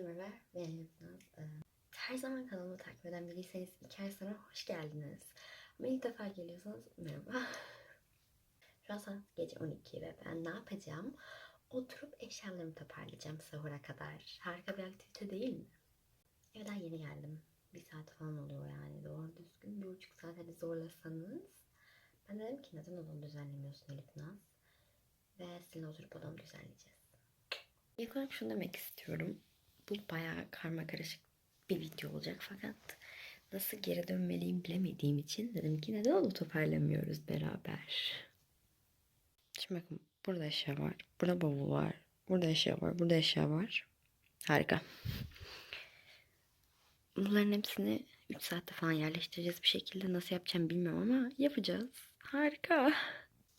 Herkese merhaba. Ben. Ee, Her zaman kanalımı takip eden biriyseniz iki ay sonra hoş geldiniz. Ama ilk defa geliyorsanız merhaba. Şu an saat gece 12 ve ben ne yapacağım? Oturup eşyalarımı toparlayacağım sahura kadar. Harika bir aktivite değil mi? Evden yeni geldim. Bir saat falan oluyor yani. Doğru düzgün bir buçuk saat hadi zorlasanız. Ben de dedim ki neden odamı düzenlemiyorsun Elif Naz? Ve sizinle oturup odamı düzenleyeceğiz. İlk olarak şunu demek istiyorum. Bu bayağı karma karışık bir video olacak fakat nasıl geri dönmeliyim bilemediğim için dedim ki neden onu toparlamıyoruz beraber. Şimdi bakın burada eşya var, burada bavul var, burada eşya var, burada eşya var. Harika. Bunların hepsini 3 saatte falan yerleştireceğiz bir şekilde. Nasıl yapacağım bilmiyorum ama yapacağız. Harika.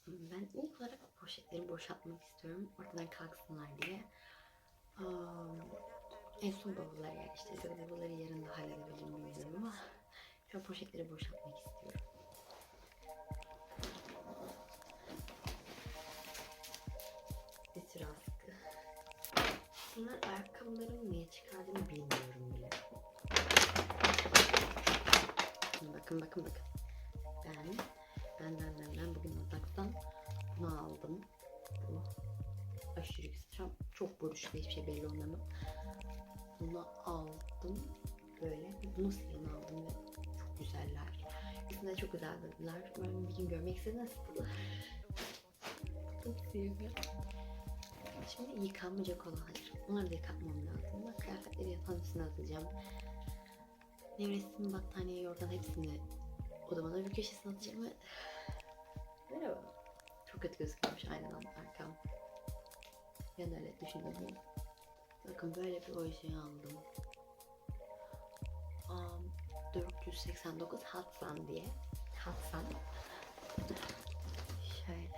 Ben ilk olarak poşetleri boşaltmak istiyorum. Ortadan kalksınlar diye. En son bavulları yerleştireceğiz. Ya da bavulları yarın da halledebilirim bilmiyorum ama şu an poşetleri boşaltmak istiyorum. Bir sürü askı. Bunlar ayakkabılarımı niye çıkardığımı bilmiyorum bile. Bakın bakın bakın. Ben, ben, ben, ben, ben bugün Odak'tan bunu aldım. Bu aşırı güzel. Çok buruşlu hiçbir şey belli bunu aldım böyle. Bunu siyahını aldım ve çok güzeller. İkisinde çok güzel dediler. Ben bir gün görmek istedim nasıl? Çok siyahı. Şimdi yıkanmayacak olanlar. Onları da yıkatmam lazım. Bak kıyafetleri yatağın üstüne atacağım. Nevresim, battaniye, yorgan hepsini odamın da bir köşesine atacağım. Merhaba. Çok kötü gözüküyormuş aynadan arkam. Ben öyle düşündüm. Bakın böyle bir oje aldım. Um, 489 Hatsan diye. Hatsan. Şöyle.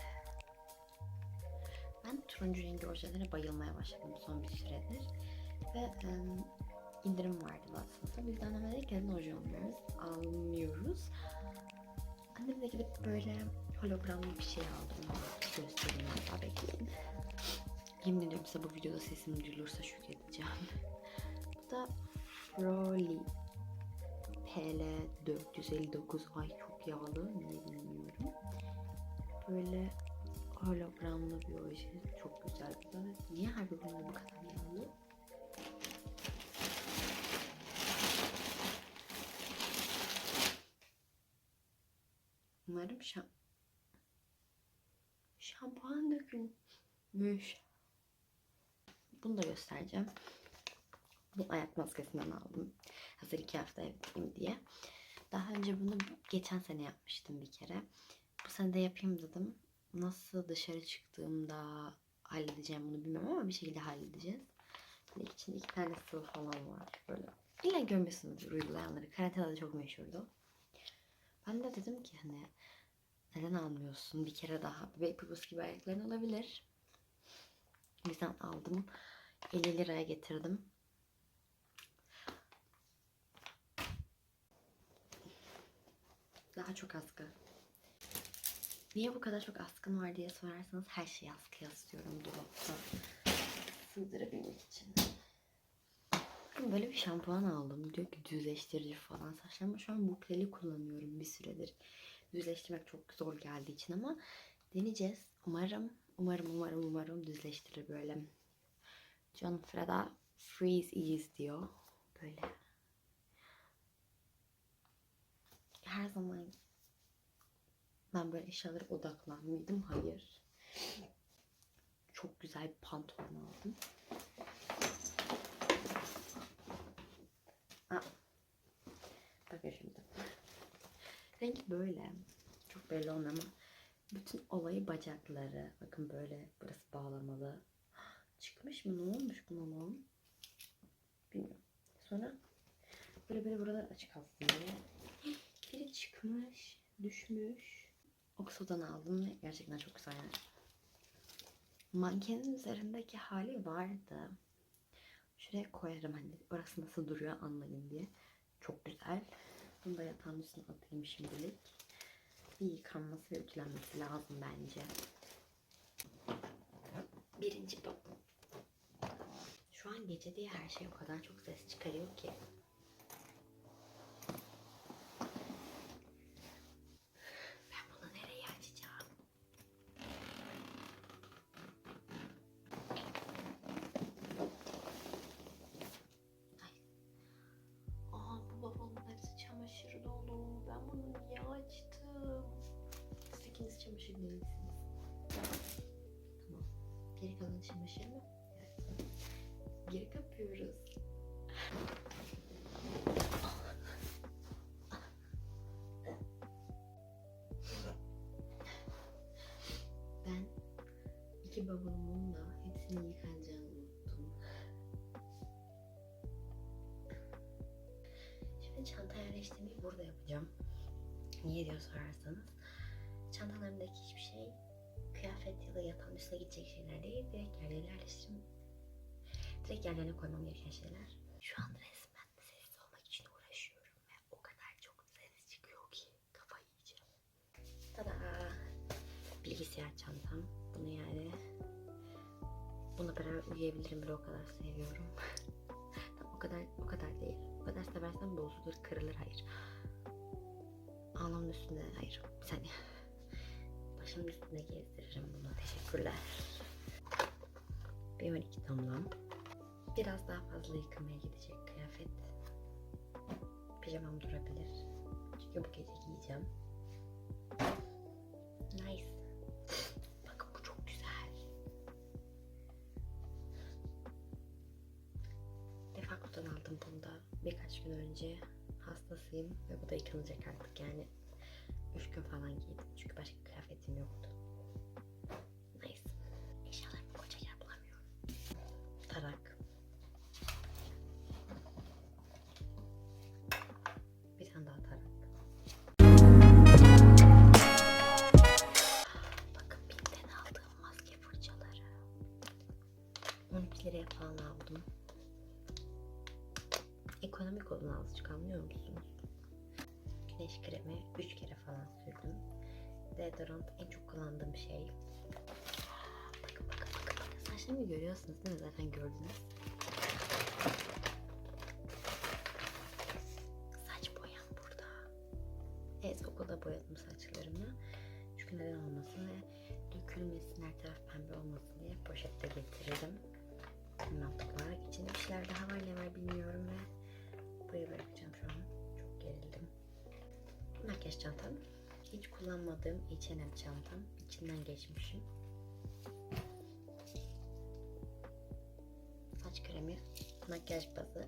Ben turuncu rengi ojelere bayılmaya başladım son bir süredir. Ve em, indirim vardı aslında. Biz de anneme dedik neden oje almıyoruz? Almıyoruz. Annem de gidip böyle hologramlı bir şey aldım. Göstereyim hatta bekleyin. Yemin ediyorum size bu videoda sesim duyulursa şükredeceğim. Bu da Froli PL 459 ay çok yağlı niye bilmiyorum. Böyle hologramlı bir oje çok güzel. Böyle niye her bir bölümde bu kadar yağlı? Umarım şam şampuan dökülmüş. Bunu da göstereceğim. Bu ayak maskesinden aldım. Hazır iki hafta evdeyim diye. Daha önce bunu geçen sene yapmıştım bir kere. Bu sene de yapayım dedim. Nasıl dışarı çıktığımda halledeceğim bunu bilmiyorum ama bir şekilde halledeceğiz. Böyle içinde iki tane sıvı falan var. Böyle. İlla görmüşsünüzdür uygulayanları. Karantinada çok meşhurdu. Ben de dedim ki hani neden almıyorsun bir kere daha Boost gibi ayakların olabilir. O yüzden aldım. 50 liraya getirdim. Daha çok askı. Niye bu kadar çok askın var diye sorarsanız her şeyi askıya asıyorum dolapta. Sığdırabilmek için. Bakın böyle bir şampuan aldım. Diyor ki düzleştirici falan. Saçlarımı şu an bukleli kullanıyorum bir süredir. Düzleştirmek çok zor geldiği için ama deneyeceğiz. Umarım, umarım, umarım, umarım düzleştirir böyle. John Freda Freeze Ease diyor. Böyle. Her zaman ben böyle eşyalara odaklanmıyordum. Hayır. Çok güzel bir pantolon aldım. Aa. Bakın şimdi. Renk böyle. Çok belli olmuyor ama bütün olayı bacakları. Bakın böyle burası bağlamalı. Çıkmış mı? Ne olmuş buna lan? Bilmiyorum. Sonra böyle böyle buralar açık aslında. Biri çıkmış, düşmüş. Oxo'dan aldım ve gerçekten çok güzel. yani. Mankenin üzerindeki hali vardı. Şuraya koyarım hani orası nasıl duruyor anlayın diye. Çok güzel. Bunu da yatağın üstüne atayım şimdilik. Bir yıkanması ve ütülenmesi lazım bence. Birinci bu. Şu an gece diye her şey o kadar çok ses çıkarıyor ki. Mı? Evet. Geri kapıyoruz. Ben iki bavulumun da hepsinin yıkanacağını unuttum. Şimdi çanta yerleştirmeyi burada yapacağım. Niye diye sorarsanız çantalarımdaki hiçbir şey kıyafet ya da yatağın üstüne gidecek şeyler değil. Direkt yerlerine yerleştirim. Direkt yerlerine koymam gereken şeyler. Şu an resmen sessiz olmak için uğraşıyorum ve o kadar çok ses çıkıyor ki kafayı yiyeceğim. Tada! Bilgisayar çantam. Bunu yani Bununla beraber uyuyabilirim bile o kadar seviyorum. O kadar o kadar değil. O kadar seversen bozulur, kırılır hayır. Ağlamın üstünde hayır. Bir saniye. Başımın üstünde gezdiririm bunu. Teşekkürler. Bir 12 damlam. Biraz daha fazla yıkamaya gidecek kıyafet. Pijamam durabilir. Çünkü bu gece giyeceğim. Nice. Bakın bu çok güzel. Defakto'dan aldım bunu da birkaç gün önce. Hastasıyım ve bu da yıkanacak artık yani. Üç gün falan giydim çünkü başka kıyafetim yoktu. Nice. Eşyalarımı koca yer bulamıyorum. Tarak. Bir tane daha tarak. Bakın Bim'den aldığım maske fırçaları. 12 liraya falan aldım. Ekonomik olun azıcık anlıyor musunuz? Güneş kremi 3 kere falan sürdüm. Deodorant en çok kullandığım şey. Bakın bakın bakın bakın. Saçlarımı görüyorsunuz değil mi? Zaten gördünüz. Saç boyam burada. Evet okulda boyadım saçlarımı. Çünkü neden olmasın ve dökülmesin her taraf pembe olmasın diye poşette getiririm. Mantıklı Makyaj çantam. Hiç kullanmadığım H&M çantam. İçinden geçmişim. Saç kremi, makyaj bazı.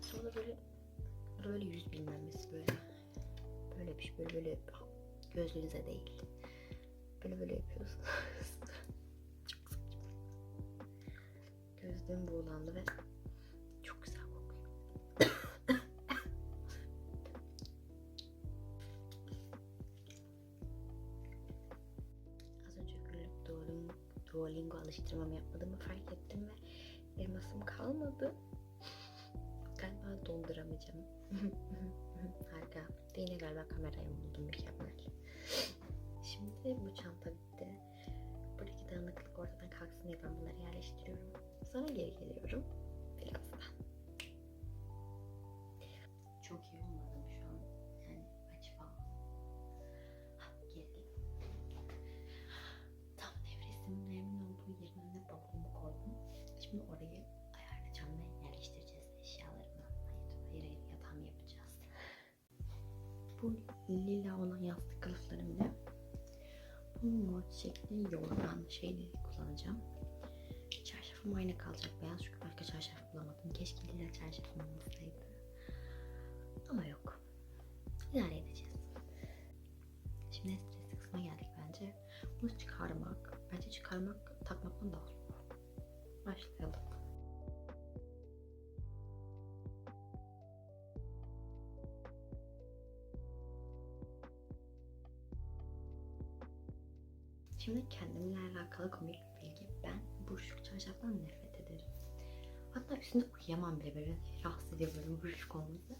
Sonra böyle böyle yüz bilmemiz böyle böyle bir şey böyle böyle gözünüze değil. Böyle böyle yapıyorsunuz. çok saçma. Gözlüğüm buğulandı ve Duolingo alıştırmamı yapmadığımı fark ettim ve elmasım kalmadı. Galiba dolduramayacağım. Harika. De yine galiba kamerayı buldum mükemmel. Şimdi bu çanta bitti. Buradaki dağınıklık ortadan kalksın diye ben bunları yerleştiriyorum. Sonra geri geliyorum. Birazdan. Lila olan yastık kılıflarım ne? Bu mor çiçekli yorgan şeyleri kullanacağım. Çarşafım aynı kalacak beyaz çünkü başka çarşaf bulamadım. Keşke lila çarşafım olmasaydı. Ama yok. İdare edeceğiz. Şimdi stresli kısma geldik bence. Bunu çıkarmak, bence çıkarmak Şimdi kendimle alakalı komik bir bilgi. Ben buruşuk çarşaftan nefret ederim. Hatta üstünde uyuyamam bile böyle rahatsız ediyor böyle buruşuk olması.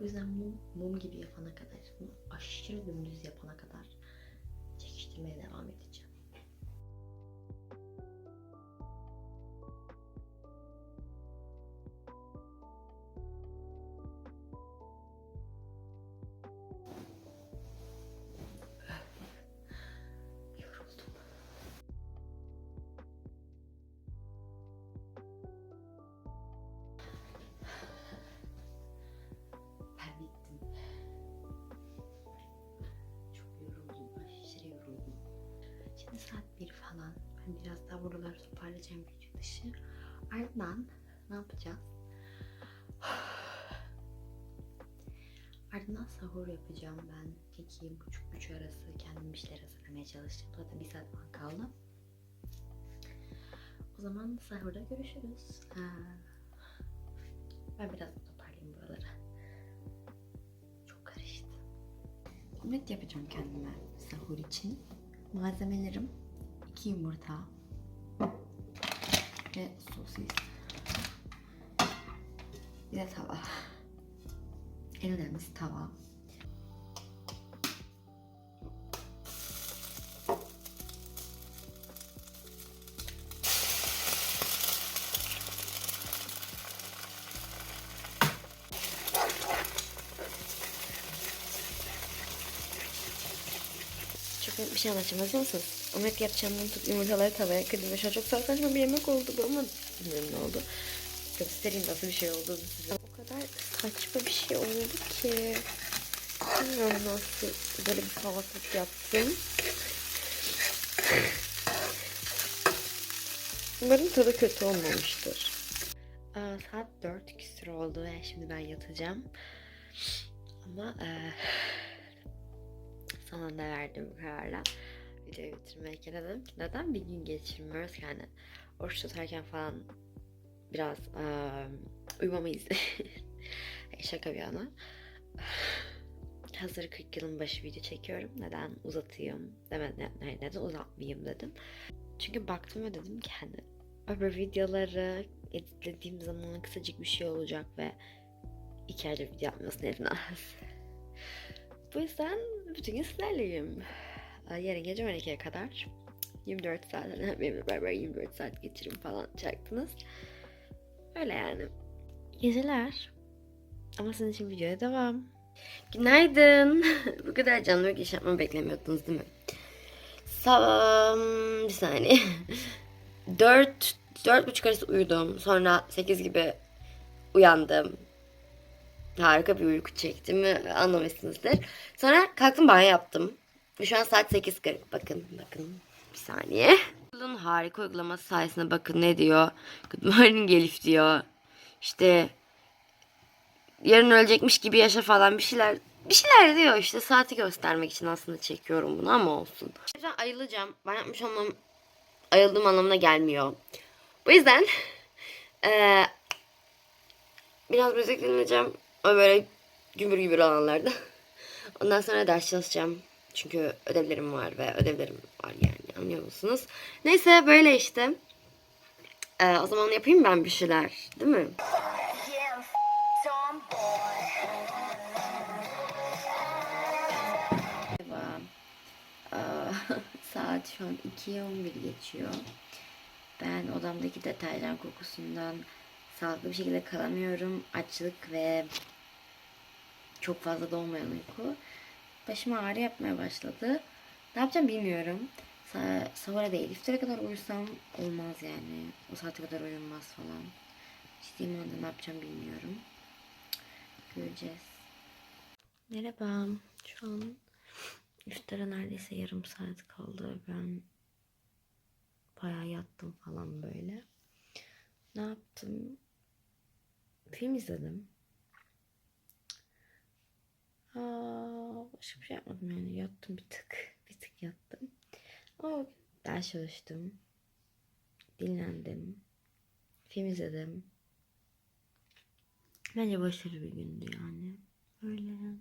Bu yüzden mum, mum gibi yapana kadar, bunu aşırı dümdüz yapana kadar çekiştirmeye devam edeceğim. Ben biraz daha buraları toparlayacağım video dışı. Ardından ne yapacağız? Ardından sahur yapacağım ben. İki buçuk üç arası kendim bir şeyler hazırlamaya çalışacağım. Zaten bir saat falan kaldı. O zaman sahurda görüşürüz. Ha. Ben biraz toparlayayım buraları. Çok karıştı. Omlet yapacağım kendime sahur için. Malzemelerim iki yumurta ve sosis. Bir de tava. En önemlisi tava. Çok net bir şey anlatacağım. Hazır mısınız? Omlet yapacağım unutup yumurtaları tavaya kırdım. Şu an çok saçma bir yemek oldu bu ama bilmiyorum ne oldu. Göstereyim nasıl bir şey oldu size. O kadar saçma bir şey oldu ki. Bilmiyorum nasıl böyle bir salaklık yaptım. Umarım tadı kötü olmamıştır. Aa, saat 4 küsur oldu ve şimdi ben yatacağım. Ama eee son anda verdiğim kararla videoyu bitirmeye dedim ki neden bir gün geçirmiyoruz ki hani oruç tutarken falan biraz eee uyumamayız. Şaka bir yana. Hazır 40 yılın başı video çekiyorum. Neden uzatayım demedim. Yani neden uzatmayayım dedim. Çünkü baktım ve dedim ki hani öbür videoları editlediğim zaman kısacık bir şey olacak ve iki aydır video yapmıyorsun Elif Bu yüzden bütün gün sizlerleyim. Yarın gece 12'ye kadar 24 saat, benimle beraber 24 saat geçirim falan çaktınız. Öyle yani. Geceler. Ama sizin için videoya devam. Günaydın. Bu kadar canlı bir giriş yapmamı beklemiyordunuz değil mi? Sam bir saniye. 4 dört buçuk arası uyudum. Sonra 8 gibi uyandım. Harika bir uyku çektim. Anlamışsınızdır. Sonra kalktım banyo yaptım. Şu an saat 8.40. Bakın bakın. Bir saniye. Google'ın harika uygulaması sayesinde bakın ne diyor. Good morning Elif diyor. İşte yarın ölecekmiş gibi yaşa falan bir şeyler bir şeyler diyor işte saati göstermek için aslında çekiyorum bunu ama olsun. Ben ayılacağım. Ben yapmış olmam ayıldığım anlamına gelmiyor. Bu yüzden eee, biraz müzik dinleyeceğim. O böyle gümbür gümbür alanlarda. Ondan sonra ders çalışacağım. Çünkü ödevlerim var ve ödevlerim var yani anlıyor musunuz? Neyse böyle işte. Eee, o zaman yapayım ben bir şeyler değil mi? Saat şu an 2'ye 11 geçiyor. Ben odamdaki deterjan kokusundan sağlıklı bir şekilde kalamıyorum. Açlık ve çok fazla dolmayan uyku. Başıma ağrı yapmaya başladı. Ne yapacağım bilmiyorum. Sa sahura değil. İftara kadar uyusam olmaz yani. O saate kadar uyunmaz falan. Ciddi manada ne yapacağım bilmiyorum. Göreceğiz. Merhaba. Şu an İftara neredeyse yarım saat kaldı. Ben bayağı yattım falan böyle. Ne yaptım? Film izledim. Aa, başka bir şey yapmadım yani. Yattım bir tık. Bir tık yattım. Ama ders çalıştım. Dinlendim. Film izledim. Bence başarılı bir gündü yani. Öyle yani.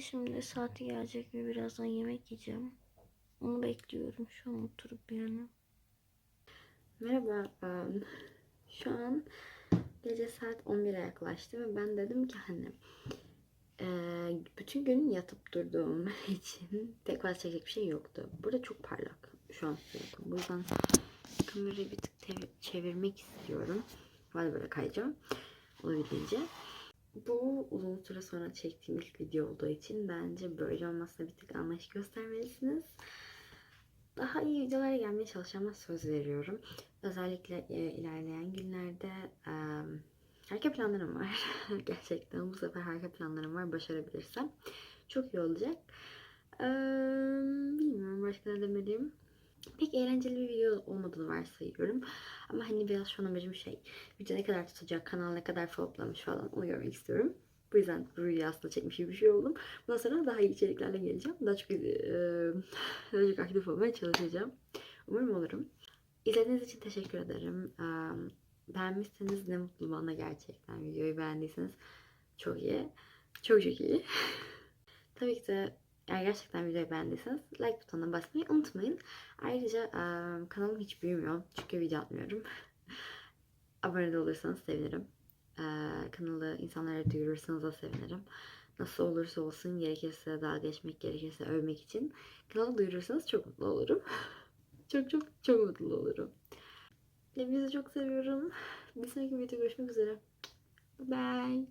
Şimdi saati gelecek ve birazdan yemek yiyeceğim. Onu bekliyorum şu an oturup yani. Merhaba. em, Şu an gece saat 11'e yaklaştı ve ben dedim ki hani bütün gün yatıp durduğum için pek fazla çekecek bir şey yoktu. Burada çok parlak. Şu an bakın. Bu yüzden kamerayı bir tık çevirmek istiyorum. De böyle kayacağım. Olabildiğince. Bu uzun süre sonra çektiğim ilk video olduğu için bence böyle olmasına bir tık anlayış göstermelisiniz. Daha iyi videolara gelmeye çalışacağıma söz veriyorum. Özellikle e, ilerleyen günlerde e, harika planlarım var. Gerçekten bu sefer harika planlarım var. Başarabilirsem çok iyi olacak. E, bilmiyorum başka ne demeliyim. pek eğlenceli bir video olmadığını varsayıyorum. Ama hani biraz şu an amacım şey, video ne kadar tutacak, kanal ne kadar floplamış falan onu görmek istiyorum. Bu yüzden bu videoyu aslında çekmiş gibi bir şey oldum. Bundan sonra daha iyi içeriklerle geleceğim. Daha çok, e, daha çok aktif olmaya çalışacağım. Umarım olurum. İzlediğiniz için teşekkür ederim. E, beğenmişseniz ne mutlu bana gerçekten. Videoyu beğendiyseniz çok iyi. Çok çok iyi. Tabii ki de eğer gerçekten videoyu beğendiyseniz like butonuna basmayı unutmayın. Ayrıca e, kanalım hiç büyümüyor. Çünkü video atmıyorum. Abone de olursanız sevinirim. E, kanalı insanlara duyurursanız da sevinirim. Nasıl olursa olsun gerekirse dalga geçmek, gerekirse övmek için kanalı duyurursanız çok mutlu olurum. çok çok çok mutlu olurum. Hepinizi çok seviyorum. Bir sonraki videoda görüşmek üzere. Bye.